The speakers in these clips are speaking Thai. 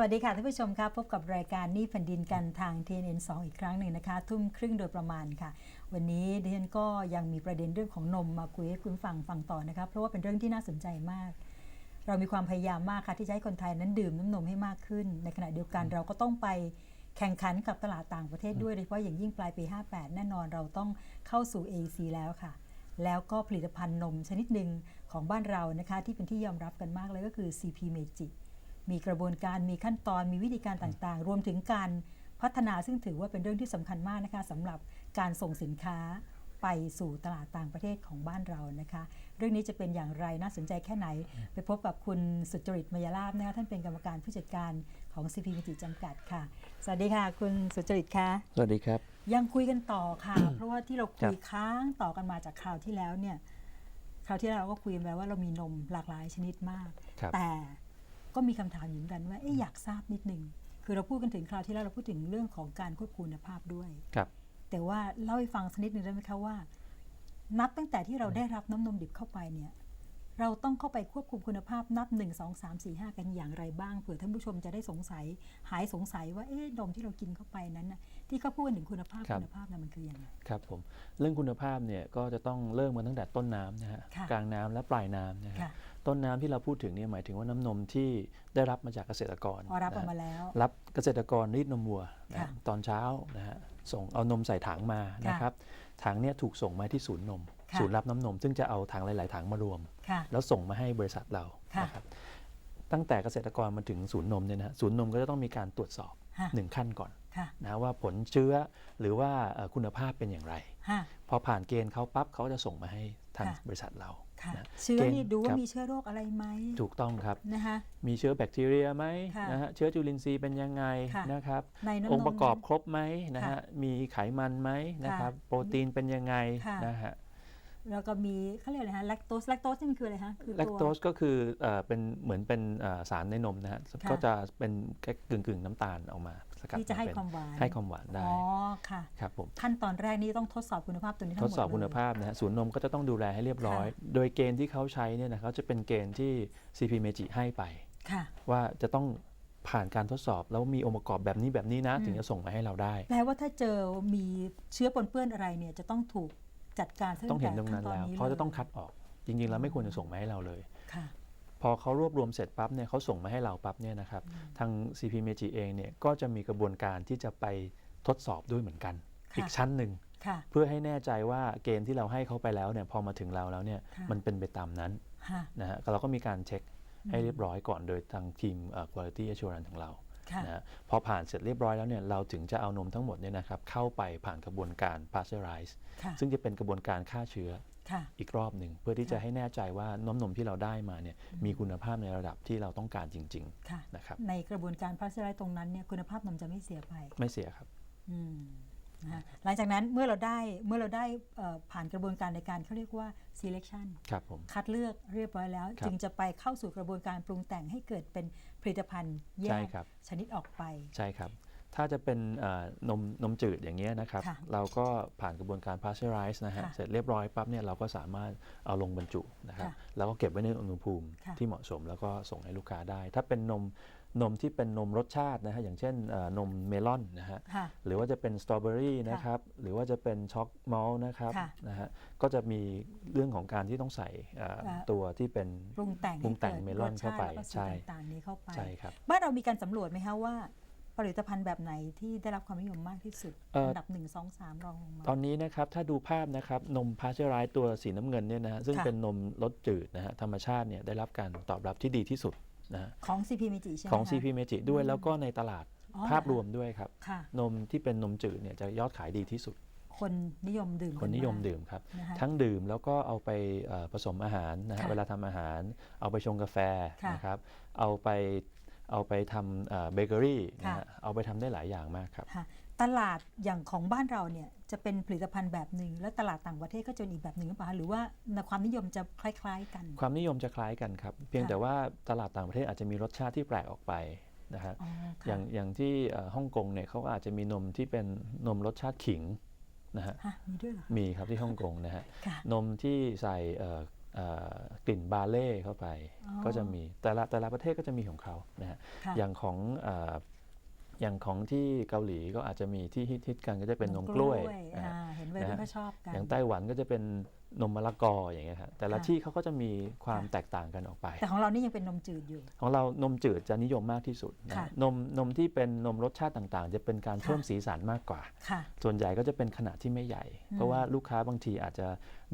วัสดีค่ะท่านผู้ชมครับพบกับรายการหนี่แผ่นดินกันทาง TNN 2 อีกครั้งหนึ่งนะคะ ทุ่มครึ่งโดยประมาณค่ะ วันนี้ดิฉันก็ยังมีประเด็นเรื่องของนมมาคุยให้คุณฟังฟังต่อนะคะเพราะว่าเป็นเรื่องที่น่าสนใจมาก เรามีความพยายามมากค่ะที่จะให้คนไทยนั้นดื่มน้ำนมให้มากขึ้น ในขณะเดียวกันเราก็ต้องไปแข่งขันกับตลาดต่างประเทศด้วยโดยเฉพาะอย่างยิ่งปลายปี 58 แน่นอนเราต้องเข้าสู่ AEC แล้วค่ะ แล้วก็ผลิตภัณฑ์นมชนิดหนึ่งของบ้านเรานะคะที่เป็นที่ยอมรับกันมากเลยก็คือ CP Meiji มีกระบวนการมีขั้นตอนมีวิธีการต่างๆ รวมถึงการพัฒนาซึ่งถือว่าเป็นเรื่องที่สำคัญมากนะคะสำหรับการส่งสินค้าไปสู่ตลาดต่างประเทศของบ้านเรานะคะ เรื่องนี้จะเป็นอย่างไรน่าสนใจแค่ไหน ไปพบกับคุณสุจริตมยาลาบนะคะท่านเป็นกรรมการผู้จัดการของ CP m e j i จำกัดค่ะ สวัสดีค่ะ คุณสุจริตค่ะสวัสดีครับ ยังคุยกันต่อค่ะ เพราะว่าที่เราคุยครับค้างต่อกันมาจากคราวที่แล้วเนี่ยคราวที่แล้วเราก็คุยกันไปว่าเรามีนมหลากหลายชนิดมากครับแต่ ก็มีคำถามอยู่เหมือนกันว่าเอ๊ะอยากทราบนิดนึงคือเราพูดกันถึงคราวที่แล้วเราพูดถึงเรื่องของการควบคุมคุณภาพด้วยครับ แต่ว่าเล่าให้ฟังสักนิดหนึ่งได้ไหมคะว่า นับตั้งแต่ที่เราได้รับน้ำนมดิบเข้าไปเนี่ย เราต้องเข้าไปควบคุมคุณภาพนับ 1 2 3 4 5 กันอย่างไรบ้างเผื่อท่านผู้ชมจะได้สงสัย หายสงสัยว่าเอ๊ะนมที่เรากินเข้าไปนั้นนะที่เขาพูดกันถึงคุณภาพครับ คุณภาพนั้นมันคือยังไงครับผมเรื่องคุณภาพเนี่ยก็จะต้องเริ่มกันตั้งแต่ต้นน้ำนะฮะค่ะ กลางน้ำและปลายน้ำนะฮะค่ะต้นน้ำที่เราพูดถึงเนี่ยหมายถึงว่าน้ำนมที่ได้รับมาจากเกษตรกรพอรับอนะอกฮะมาแล้ว รับเกษตรกรรีดนมวัวนะค่ะตอนเช้านะฮะส่งเอานมใส่ถังมานะครับถังเนี่ยถูกส่งมาที่ศูนย์นมค่ะ ศูนย์รับน้ำนม ซึ่งจะเอาถังหลาย ๆ ถังมารวมค่ะแล้วส่งมาให้บริษัทเราค่ะนะครับตั้งแต่เกษตรกรมาถึงศูนย์นมเนี่ยนะฮะศูนย์นมก็จะต้องมีการตรวจสอบค่ะหนึ่งขั้นก่อนค่ะนะว่าผลเชื้อหรือว่าเอ่อคุณภาพเป็นอย่างไรค่ะพอผ่านเกณฑ์เขาปั๊บเขาจะส่งมาให้ทางค่ะบริษัทเราค่ะนะเชื้อกณฑ์นี่ดูว่าครับมีเชื้อโรคอะไรไหมถูกต้องครับนะคะมีเชื้อแบคทีเรียไหมค่ะนะฮะเชื้อจุลินทรีย์เป็นยังไงค่ะนะครับในน้ำนมองค์ประกอบครบไหมนะค่ะฮะมีไขมันไหมนะครับค่ะโปรตีนเป็นยังไงค่ะนะฮะ แล้วก็มีเขาเรียกอะไรฮะแลคโตสแลคโตสนี่มันคืออะไรฮะคือแลคตัวโตสก็คือเอ่อเป็นเหมือนเป็นเอ่อสารในนมนะฮะค่ะก็จะเป็นกึ่งกึ่งๆน้ำตาลออกมาสกัดที่จะให้เป็นความหวานให้ความหวานได้อ๋อค่ะ ครับผม ขั้นตอนแรกนี่ต้องทดสอบคุณภาพตัวนี้ทั้งทหดมดสอบคุณเลยภาพนะฮะศูนย์นมก็จะต้องดูแลให้เรียบร้อยค่ะโดยเกณฑ์ที่เขาใช้เนี่ยนะเขาจะเป็นเกณฑ์ที่ CP Meiji ให้ไป ค่ะ ว่าจะต้องผ่านการทดสอบแล้วมีองค์ประกอบแบบนี้แบบนี้นะอืมถึงจะส่งมาให้เราได้ แปลว่าถ้าเจอมีเชื้อปนเปื้อนอะไรเนี่ยจะต้องถูก จัดการต้องเห็นตรงนั้นขั้แล้วตเพราะจะต้องคัดออกจริงๆแล้วไม่ควรจะส่งมาให้เราเลยค่ะพอเขารวบรวมเสร็จปั๊บเนี่ยเขาส่งมาให้เราปั๊บเนี่ยนะครับทาง CP Meiji เองเนี่ยก็จะมีกระบวนการที่จะไปทดสอบด้วยเหมือนกันค่ะอีกชั้นหนึ่งค่ะเพื่อให้แน่ใจว่าเกณฑ์ที่เราให้เขาไปแล้วเนี่ยพอมาถึงเราแล้วเนี่ยค่ะมันเป็นไปตามนั้นค่ะนะฮะเราก็มีการเช็คให้เรียบร้อยก่อนโดยทางทีมเอ่อ quality assurance ของเราค่ะ นะฮะพอผ่านเสร็จเรียบร้อยแล้วเนี่ยเราถึงจะเอานมทั้งหมดเนี่ยนะครับเข้าไปผ่านกระบวนการ pasteurize ค่ะซึ่งจะเป็นกระบวนการฆ่าเชื้อค่ะอีกรอบหนึ่งเพื่อที่จะค่ะให้แน่ใจว่าน้ำนมที่เราได้มาเนี่ยมีคุณภาพในระดับที่เราต้องการจริงค่ะนะครับในกระบวนการพัสดุตรงนั้นเนี่ยคุณภาพนมจะไม่เสียไปๆไม่เสียครับ อืม นะคะหลังจากนั้นเมื่อเราได้เมื่อเราได้เอ่อผ่านกระบวนการในการเขาเรียกว่า selection ครับผม คัดเลือกเรียบร้อยแล้ว ครับจึงจะไปเข้าสู่กระบวนการปรุงแต่งให้เกิดเป็นผลิตภัณฑ์แยใช่กครับ ชนิดออกไป ใช่ครับ ถ้าจะเป็นเอ่อนมนมจืดอย่างเงี้ยนะครับ ค่ะเราก็ผ่านกระบวนการ pasteurize นะฮะ ค่ะเสร็จเรียบร้อยปั๊บเนี่ยเราก็สามารถเอาลงบรรจุนะครับ ค่ะแล้วก็เก็บไว้ในอุณหภูมิค่ะ ที่เหมาะสม แล้วก็ส่งให้ลูกค้าได้ ถ้าเป็นนม นมที่เป็นนมรสชาตินะฮะอย่างเช่นเอ่อนมเมลอนนะฮะค่ะหรือว่าจะเป็นสตรอเบอรี่นะครับหรือว่าจะเป็นช็อกมอลนะครับค่ะนะฮะก็จะมีเรื่องของการที่ต้องใส่เอ่อเอ่อตัวที่เป็นปรุงแต่งปรุงแต่งให้กิดเมลอนเข้าไปรสชติแล้วก็สูตรใช่ต่างๆนี้เข้าไปใช่ครับบ้านเรามีการสำรวจไหมคะว่าผลิตภัณฑ์แบบไหนที่ได้รับความนิยมมากที่สุดเอ่ออันดับ 1 2 3 รองลงมา ตอนนี้นะครับ ถ้าดูภาพนะครับ นมพาสเจอร์ไรตัวสีน้ำเงินเนี่ยนะฮะซึ่งค่ะเป็นนมรสจืดนะฮะธรรมชาติเนี่ยได้รับการตอบรับที่ดีที่สุด นะฮะของ CP m e j i ใช่ไหมของ คะ CP m a g i ด้วยแล้วก็ในตลาดอ๋อภาพรวมด้วยครับ ค่ะ นมที่เป็นนมจืดเนี่ยจะยอดขายดีที่สุด คนนิยมดื่มคนนิยมกัากดื่มครับ นะคะ ทั้งดื่มแล้วก็เอาไปเอ่อผสมอาหารนะฮะค่ะเวลาทำอาหาร เอาไปชงกาแฟค่ะนะครับเอาไปเอาไปทำเบเกอรี่นะค่ะ ฮะเอาไปทำได้หลายอย่างมากครับ ค่ะตลาดอย่างของบ้านเราเนี่ย จะเป็นผลิตภัณฑ์แบบหนึ่ง แล้วตลาดต่างประเทศก็จะเป็นอีกแบบหนึ่งหรือเปล่าคะหรือว่าในความนิยมจะคล้าย ๆ กัน ความนิยมจะคล้ายกันครับ เพียงค่ะแต่ว่าตลาดต่างประเทศอาจจะมีรสชาติที่แปลกออกไปนะฮะอ๋อค่ะอย่างอย่างที่เอ่อฮ่องกงเนี่ยเขาก็อาจจะมีนมที่เป็นนมรสชาติขิงนะฮะฮะมีด้วยเหรอมีครับที่ฮ่องกงนะฮะค่ะนมที่ใส่เอ่อเอ่อกลิ่นบาเล่เข้าไปอ๋อก็จะมีแต่ละแต่ละประเทศก็จะมีของเขานะฮะค่ะอย่างของเอ่ออย่างของที่เกาหลีก็อาจจะมีที่ฮิตๆกันก็จะเป็นนมกล้วยนะอ่าฮะเห็นวัยรุ่นนะฮะก็ชอบกันอย่างไต้หวันก็จะเป็นนมมะละกออย่างเงี้ยครับแต่ละค่ะที่เขาก็จะมีความค่ะแตกต่างกันออกไป แต่ของเรานี่ยังเป็นนมจืดอยู่ ของเรานมจืดจะนิยมมากที่สุดนะค่ะนมนมที่เป็นนมรสชาติต่างๆ จะเป็นการค่ะเพิ่มสีสันมากกว่าค่ะส่วนใหญ่ก็จะเป็นขนาดที่ไม่ใหญ่อืมเพราะว่าลูกค้าบางทีอาจจะ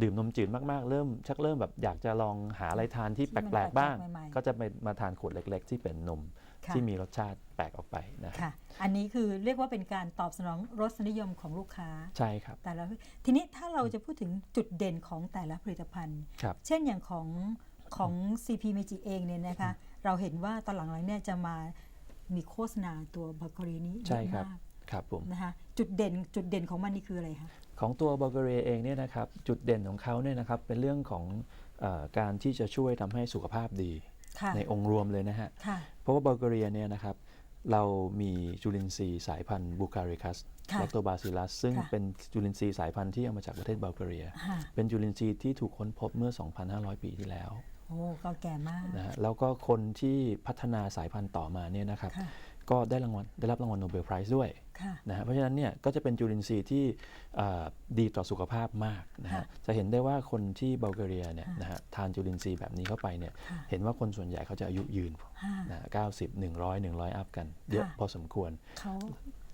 ดื่มนมจืดมากๆ เริ่ม ชักเริ่มแบบอยากจะลองหาอะไรทานที่ที่แปมันลกๆบ้างแปลกๆใหม่ๆก็จะไปมาทานขวดเล็ก ๆ ที่เป็นนมค่ะ ที่มีรสชาติแปลกออกไปนะครับค่ะ อันนี้คือเรียกว่าเป็นการตอบสนองรสนิยมของลูกค้า ใช่ครับ แต่ละทีนี้ถ้าเราจะพูดถึงจุดเด่นของแต่ละผลิตภัณฑ์ครับเช่นอย่างของของ CP m e j i เองเนี่ยนะคะ เราเห็นว่าตอนหลังๆเนี่ยจะมามีโฆษณาตัวบัลกอรีนี้เยใช่อะครับมากครับผมนะคะจุดเด่นจุดเด่นของมันนี่คืออะไรคะของตัวบัลแกเรียเองเนี่ยนะครับจุดเด่นของเขาเนี่ยนะครับเป็นเรื่องของเออการที่จะช่วยทำให้สุขภาพดีค่ะ ในองค์รวมเลยนะฮะค่ะเพราะว่าบัลแกเรียเนี่ยนะครับเรามีจุลินทรีย์สายพันธุ์บูคาริคัสค่ะแลคโตบาซิลัสซึ่งค่ะเป็นจุลินทรีย์สายพันธุ์ที่เอามาจากประเทศบัลแกเรียค่ะเป็นจุลินทรีย์ที่ถูกค้นพบเมื่อ 2,500 ปีที่แล้วโอ้เก่าแก่มากนะฮะแล้วก็คนที่พัฒนาสายพันธุ์ต่อมาเนี่ยนะครับค่ะ ก็ได้รางวัลได้รับรางวัลโนเบลไพรส์ด้วยค่ะนะฮะเพราะฉะนั้นเนี่ยก็จะเป็นจุลินทรีย์ที่เอ่อดีต่อสุขภาพมากนะค่ะฮะจะเห็นได้ว่าคนที่บัลแกเรียเนี่ยค่ะนะฮะทานจุลินทรีย์แบบนี้เข้าไปเนี่ยค่ะเห็นว่าคนส่วนใหญ่เขาจะอายุยืนค่ะนะเก้าสิบหนึ่งร้อยหนึ่งร้อยอัพกัน เยอะค่ะพอสมควรเขา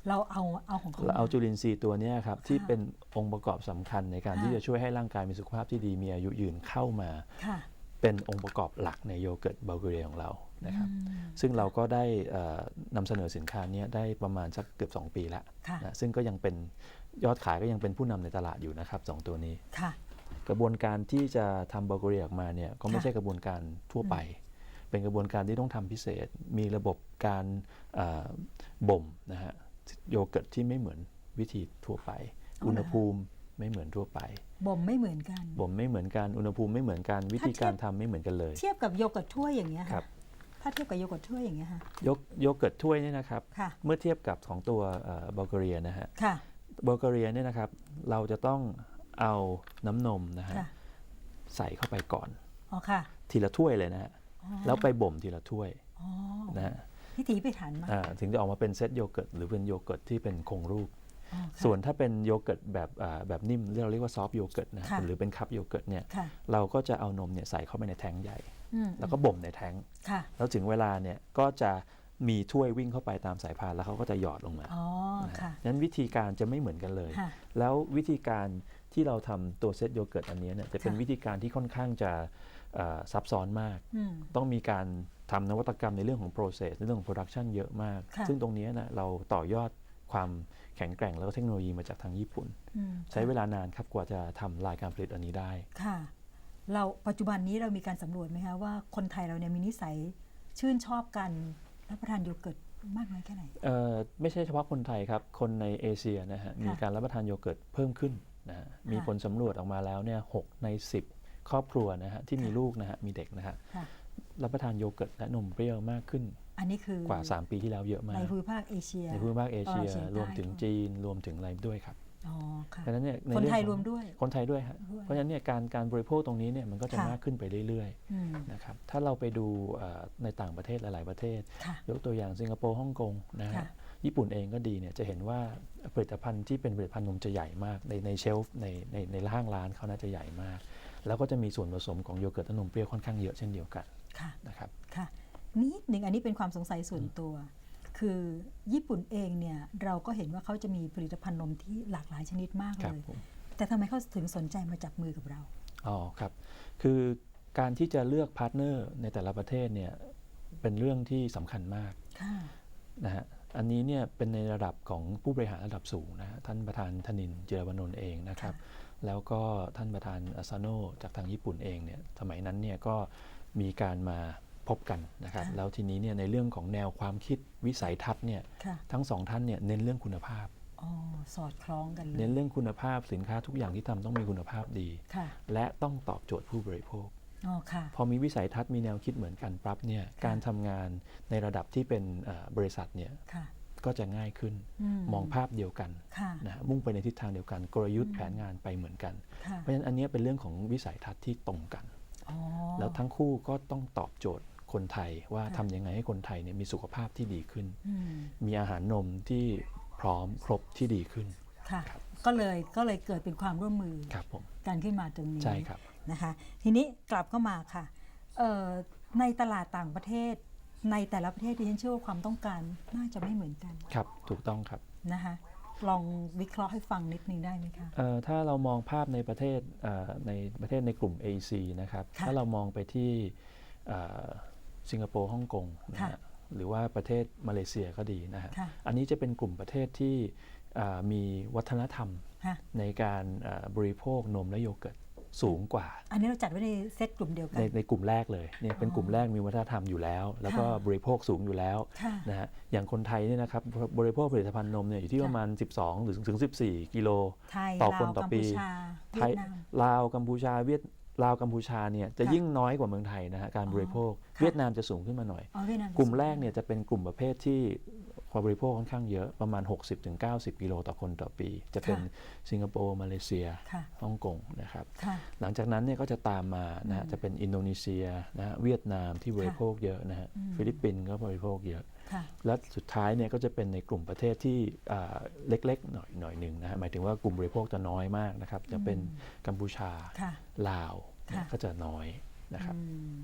เราเอาเอาของเขาเราเอามาจุลินทรีย์ตัวเนี้ยครับที่ค่ะเป็นองค์ประกอบสำคัญในการค่ะที่จะช่วยให้ร่างกายมีสุขภาพที่ดีมีอายุยืนเข้ามาค่ะ เป็นองค์ประกอบหลักในโยเกิร์ตบัลแกเรียของเรานะครับอืมซึ่งเราก็ได้เอ่อนำเสนอสินค้าเนี้ยได้ประมาณสักเกือบ 2 ปีแล้วค่ะนะซึ่งก็ยังเป็นยอดขายก็ยังเป็นผู้นำในตลาดอยู่นะครับสองตัวนี้ค่ะกระบวนการที่จะทำบัลแกเรียออกมาเนี่ยก็ไม่ค่ะใช่กระบวนการทั่วไป เป็นกระบวนการที่ต้องทำพิเศษ มีระบบการเอ่อบ่มนะฮะโยเกิร์ตที่ไม่เหมือนวิธีทั่วไปอ๋อเหรออุณหภูมิ ไม่เหมือนทั่วไปบ่มไม่เหมือนกันบ่มไม่เหมือนกันอุณหภูมิไม่เหมือนกันวิธีการทำไม่เหมือนกันเลย เทียบกับโยเกิร์ตถ้วยอย่างเงี้ยครัค่ะบถ้าเทียบกับโยเกิร์ตถ้วยอย่างเงี้ยค่ะยกโยเกิร์ตถ้วยเนี่ยนะครับค่ะเมื่อเทียบกับของตัวบัลแกเรียนะฮะค่ะบัลแกเรียเนี่ยนะครับเราจะต้องเอาน้ำนมนะฮะค่ะใส่เข้าไปก่อนอ๋อค่ะทีละถ้วยเลยนะฮะอ๋อแล้วไปบ่มทีละถ้วยอ๋อนะฮะพิถีพิถันมากอ่าถึงจะออกมาเป็นเซตโยเกิร์ตหรือเป็นโยเกิร์ตที่เป็นคงรูปอ๋อค่ะ ส่วนถ้าเป็นโยเกิร์ตแบบอ่าแบบนิ่มที่เราเรียกว่าซอฟต์โยเกิร์ตนะฮะค่ะหรือเป็นคัพโยเกิร์ตเนี่ยค่ะเราก็จะเอานมเนี่ยใส่เข้าไปในแทงค์ใหญ่อืมแล้วก็บ่มในแทงค์ค่ะแล้วถึงเวลาเนี่ยก็จะมีถ้วยวิ่งเข้าไปตามสายพานแล้วเขาก็จะหยอดลงมาอ๋อนะฮะค่ะนั้นวิธีการจะไม่เหมือนกันเลยค่ะแล้ววิธีการที่เราทำตัวเซตโยเกิร์ตอันนี้เนี่ยจะเป็นค่ะวิธีการที่ค่อนข้างจะเอ่อซับซ้อนมากอืมต้องมีการทำนวัตกรรมในเรื่องของ process ในเรื่องของ production เยอะมากค่ะซึ่งตรงนี้นะเราต่อยอดความ แข็งแกร่งแล้วก็เทคโนโลยีมาจากทางญี่ปุ่นอืมใช้เวลานานครับกว่าจะทำรายการผลิตอันนี้ได้ค่ะเราปัจจุบันนี้เรามีการสำรวจไหมคะว่าคนไทยเราเนี่ยมีนิสัยชื่นชอบการรับประทานโยเกิร์ตมากน้อยแค่ไหนเอ่อไม่ใช่เฉพาะคนไทยครับ คนในเอเชียนะฮะค่ะมีการรับประทานโยเกิร์ตเพิ่มขึ้นนะฮะมีผลสำรวจออกมาแล้วเนี่ยหกใน 10 ครอบครัวนะฮะที่มีค่ะลูกนะฮะมีเด็กนะฮะค่ะรับประทานโยเกิร์ตและนมเปรี้ยวมากขึ้น อันนี้คือกว่า 3 ปีที่แล้วเยอะมาในกภูมิภาคเอเชีย ในภูมิภาคเอเชียตะวันออกเฉียงใต้รวมถึงจีนรวมถึงอะไรด้วยครับอ๋อค่ะเพราะฉะนั้นเนี่ยในคนไทยเองของรวมด้วย คนไทยด้วยฮะด้วยเพราะฉะนั้นเนี่ยการการบริโภคตรงนี้เนี่ยมันก็จะค่ะมากขึ้นไปเรื่อยอืมๆนะครับถ้าเราไปดูเอ่อในต่างประเทศหลาย ๆ ประเทศค่ะยกตัวอย่างสิงคโปร์ฮ่องกงนะฮะค่ะญี่ปุ่นเองก็ดีเนี่ยจะเห็นว่าผลิตภัณฑ์ที่เป็นผลิตภัณฑ์นมจะใหญ่มาก ในในเชลฟ์ในในในห้างร้านเขาน่าจะใหญ่มาก แล้วก็จะมีส่วนผสมของโยเกิร์ตและนมเปรี้ยวค่อนข้างเยอะเช่นเดียวกันค่ะนะครับค่ะ นิดหนึ่งอันนี้เป็นความสงสัยส่วนตัว คือญี่ปุ่นเองเนี่ยเราก็เห็นว่าเขาจะมีผลิตภัณฑ์นมที่หลากหลายชนิดมากครับเลยผมแต่ทำไมเขาถึงสนใจมาจับมือกับเราอ๋อครับคือการที่จะเลือกพาร์ทเนอร์ในแต่ละประเทศเนี่ยเป็นเรื่องที่สำคัญมากค่ะนะฮะอันนี้เนี่ยเป็นในระดับของผู้บริหารระดับสูงนะฮะท่านประธานธนินเจรวนนท์เองนะครับ แล้วก็ท่านประธานอาซาโนจากทางญี่ปุ่นเองเนี่ยสมัยนั้นเนี่ยก็มีการมา พบกันนะครับค่ะแล้วทีนี้เนี่ยในเรื่องของแนวความคิดวิสัยทัศน์เนี่ยค่ะทั้งสองท่านเนี่ยเน้นเรื่องคุณภาพอ๋อสอดคล้องกันเลเน้ยนเรื่องคุณภาพสินค้าทุกอย่างที่ทำต้องมีคุณภาพดีค่ะและต้องตอบโจทย์ผู้บริโภคอ๋อค่ะพอมีวิสัยทัศน์มีแนวคิดเหมือนกันปั๊บเนี่ยการทำงานในระดับที่เป็นเอ่อบริษัทเนี่ยค่ะก็จะง่ายขึ้นมองภาพเดียวกันค่ะนะฮะมุ่งไปในทิศทางเดียวกัน กลยุทธ์แผนงานไปเหมือนกันค่ะเพราะฉะนั้นอันเนี้ยเป็นเรื่องของวิสัยทัศน์ที่ตรงกันอ๋อแล้วทั้งคู่ก็ต้องตอบโจทย์ คนไทยว่าค่ะทำยังไงให้คนไทยเนี่ยมีสุขภาพที่ดีขึ้นอืมมีอาหารนมที่พร้อมครบที่ดีขึ้นค่ะครับก็เลยก็เลยเกิดเป็นความร่วมมือครับผมกันขึ้นมาตรงนี้ใช่ครับนะคะทีนี้กลับเข้ามาค่ะเอ่อในตลาดต่างประเทศ ในแต่ละประเทศที่ฉันเชื่อว่าความต้องการน่าจะไม่เหมือนกันครับถูกต้องครับนะคะลองวิเคราะห์ให้ฟังนิดนึงได้ไหมคะเอ่อถ้าเรามองภาพในประเทศเอ่อในประเทศในกลุ่ม AEC นะครับค่ะถ้าเรามองไปที่เอ่อ สิงคโปร์ฮ่องกงนะค่ะฮะหรือว่าประเทศมาเลเซียก็ดีนะฮะค่ะอันนี้จะเป็นกลุ่มประเทศที่เอ่อมีวัฒนธรรมค่ะในการเอ่อบริโภคนมและโยเกิร์ตสูงกว่า อันนี้เราจัดไว้ในเซตกลุ่มเดียวกัในนในกลุ่มแรกเลยเนี่ยเป็นกลุ่มแรกมีวัฒนธรรมอยู่แล้ว แล้วก็ค่ะบริโภคสูงอยู่แล้วค่ะนะฮะอย่างคนไทยเนี่ยนะครับบริโภคผลิตภัณฑ์นมเนี่ยอยู่ที่ค่ะประมาณ 12 หรือถึง 14 กิโลไทยต่อลาคนวต่อกัมปีพูชาไทเวียยดนามลาวกัมพูชาเวียด ลาวกัมพูชาเนี่ยจะค่ะยิ่งน้อยกว่าเมืองไทยนะฮะการบริโภคค่ะเวียดนามจะสูงขึ้นมาหน่อย อ๋อเวียดนามกลุ่มแรกเนี่ยจะเป็นกลุ่มประเภทที่ความบริโภคค่อนข้างเยอะประมาณ 60-90 กิโลต่อคนต่อปี จะเป็นสิงคโปร์มาเลเซียค่ะ ฮ่องกงนะครับ ค่ะ หลังจากนั้นเนี่ยก็จะตามมานะฮะจะเป็นอินโดนีเซียนะฮะเวียดนามที่บริโภคเยอะนะฮะอืมฟิลิปปินส์ก็บริโภคเยอะค่ะ และสุดท้ายเนี่ยก็จะเป็นในกลุ่มประเทศที่อ่าเล็กๆหน่อยหน่อยหนึ่งนะฮะหมายถึงว่ากลุ่มบริโภคจะน้อยมากนะครับจะเป็นกัมพูชาค่ะลาวเนี่ยค่ะก็จะน้อยนะครับอืม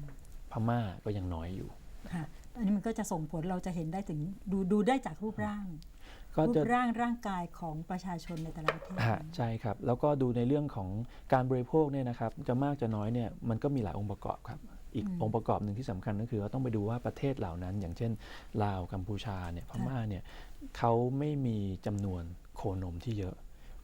พม่าก็ยังน้อยอยู่ค่ะอันนี้มันก็จะส่งผลเราจะเห็นได้ถึงดูดูได้จากรูปร่างก็รูจะปร่างร่างกายของประชาชนในแต่ละประเทศฮะใช่ครับ แล้วก็ดูในเรื่องของการบริโภคเนี่ยนะครับ จะมากจะน้อยเนี่ยมันก็มีหลายองค์ประกอบครับ อีกอืมองค์ประกอบหนึ่งที่สำคัญก็คือว่าต้องไปดูว่าประเทศเหล่านั้น อย่างเช่นลาวกัมพูชาเนี่ยพม่าเนี่ยเขาไม่มีจำนวนโคนมที่เยอะ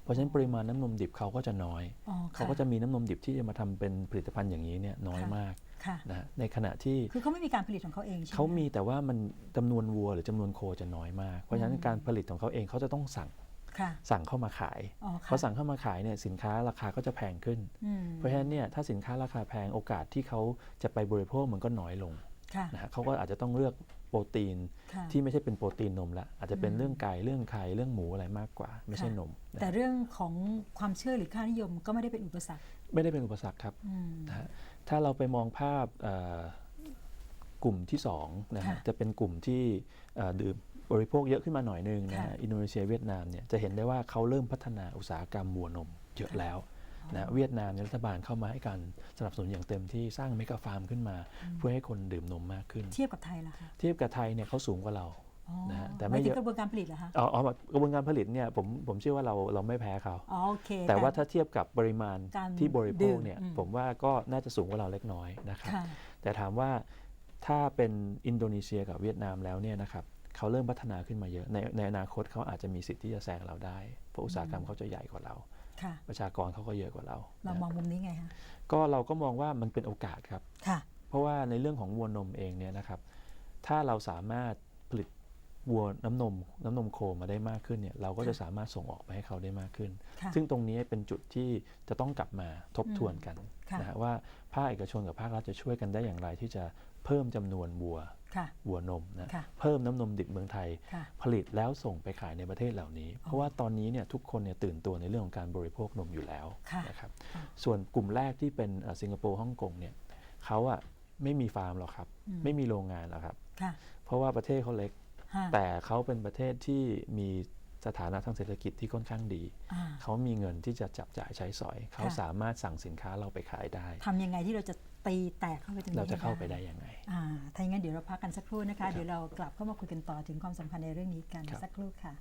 เพราะฉะนั้นปริมาณน้ำนมดิบเขาก็จะน้อยอ๋อเขาก็จะมีน้ำนมดิบที่จะมาทำเป็นผลิตภัณฑ์อย่างนี้เนี่ยน้อยมากค่ะนะฮะในขณะที่คือเขาไม่มีการผลิตของเขาเองใช่ไหมเขามีแต่ว่ามันจำนวนวัวหรือจำนวนโคจะน้อยมาก เพราะฉะนั้นการผลิตของเขาเองเขาจะต้องสั่งค่ะ สั่งเข้ามาขายอ๋อพค่ะอสั่งเข้ามาขายเนี่ยสินค้าราคาก็จะแพงขึ้นอืมเพราะฉะนั้นเนี่ยถ้าสินค้าราคาแพงโอกาสที่เขาจะไปบริโภคมันก็น้อยลงค่ะนะฮะเขาก็อาจจะต้องเลือกโปรตีนค่ะที่ไม่ใช่เป็นโปรตีนนมละอาจจะเป็นอืมเรื่องไก่เรื่องไข่เรื่องหมูอะไรมากกว่า ไม่ใช่ค่ะนมนะแต่เรื่องของความเชื่อหรือค่านิยมก็ไม่ได้เป็นอุปสรรค ไม่ได้เป็นอุปสรรคครับอืมนะฮะถ้าเราไปมองภาพเอ่อกลุ่มที่สองนะฮะค่ะจะเป็นกลุ่มที่เอ่อดื่ม บริโภคเยอะขึ้นมาหน่อยนึงนะค่ะฮะอินโดนีเซียเวียดนามเนี่ยจะเห็นได้ว่าเขาเริ่มพัฒนาอุตสาหกรรมวัวนมเยอะค่ะแล้วนะเวียดนามเนี่ยรัฐบาลเข้ามาให้การสนับสนุนอย่างเต็มที่สร้างเมกะฟาร์มขึ้นมา เพื่อให้คนดื่มนมมากขึ้น เทียบกับไทยล่ะคะเทียบกับไทยเนี่ยเขาสูงกว่าเราอ๋อนะฮะแต่หไม่มายถึเยงอะกระบวนการผลิตเหรอคะอ๋ออ๋อกระบวนการผลิตเนี่ยผมผมเชื่อว่าเราเราไม่แพ้เขาอ๋อโอเคแต่ว่าถ้าเทียบกับปริมาณการที่บริโภดื่คมเนี่ยอืมผมว่าก็น่าจะสูงกว่าเราเล็กน้อยนะครับค่ะแต่ถามว่าถ้าเป็นอินโดนีเซียกับเวียดนามแล้วเนี่ยนะครับ เขาเริ่มพัฒนาขึ้นมาเยอะ ในในอนาคตเขาอาจจะมีสิทธิ์ที่จะแซงเราได้ เพราะอุตสาหกรรมเขาจะใหญ่กว่าเราค่ะประชากรเขาก็เยอะกว่าเรา เรานะมองมุมนี้ไงคะก็เราก็มองว่ามันเป็นโอกาสครับค่ะเพราะว่าในเรื่องของวัวนมเองเนี่ยนะครับ ถ้าเราสามารถผลิตวัวน้ำนมน้ำนมโคมาได้มากขึ้นเนี่ยเราก็จะค่ะสามารถส่งออกไปให้เขาได้มากขึ้นค่ะซึ่งตรงนี้เป็นจุดที่จะต้องกลับมาทบทวนกันค่ะนะฮะว่าภาคเอกชนกับภาครัฐจะช่วยกันได้อย่างไรที่จะเพิ่มจำนวนวัวค่ะ วัวนมนะค่ะเพิ่มน้ำนมดิบเมืองไทยค่ะผลิตแล้วส่งไปขายในประเทศเหล่านี้ เพราะว่าตอนนี้เนี่ยทุกคนเนี่ยตื่นตัวในเรื่องของการบริโภคนมอยู่แล้วค่ะนะครับค่ะส่วนกลุ่มแรกที่เป็นเอ่อสิงคโปร์ฮ่องกงเนี่ยเขาอะไม่มีฟาร์มหรอกครับอืมไม่มีโรงงานหรอกครับค่ะเพราะว่าประเทศเขาเล็กฮะแต่เขาเป็นประเทศที่มีสถานะทางเศรษฐกิจที่ค่อนข้างดีอ่าเขามีเงินที่จะจับจ่ายใช้สอย เขาค่ะสามารถสั่งสินค้าเราไปขายได้ทำยังไงที่เราจะ ตีแตกเข้าไปตรงนี้เราจะเข้าให้ไปได้ยังไงอ่าถ้าอย่างนั้นเดี๋ยวเราพักกันสักครู่นะคะ เดี๋ยวเรากลับเข้ามาคุยกันต่อถึงความสำคัญในเรื่องนี้กันครับสักครู่ค่ะ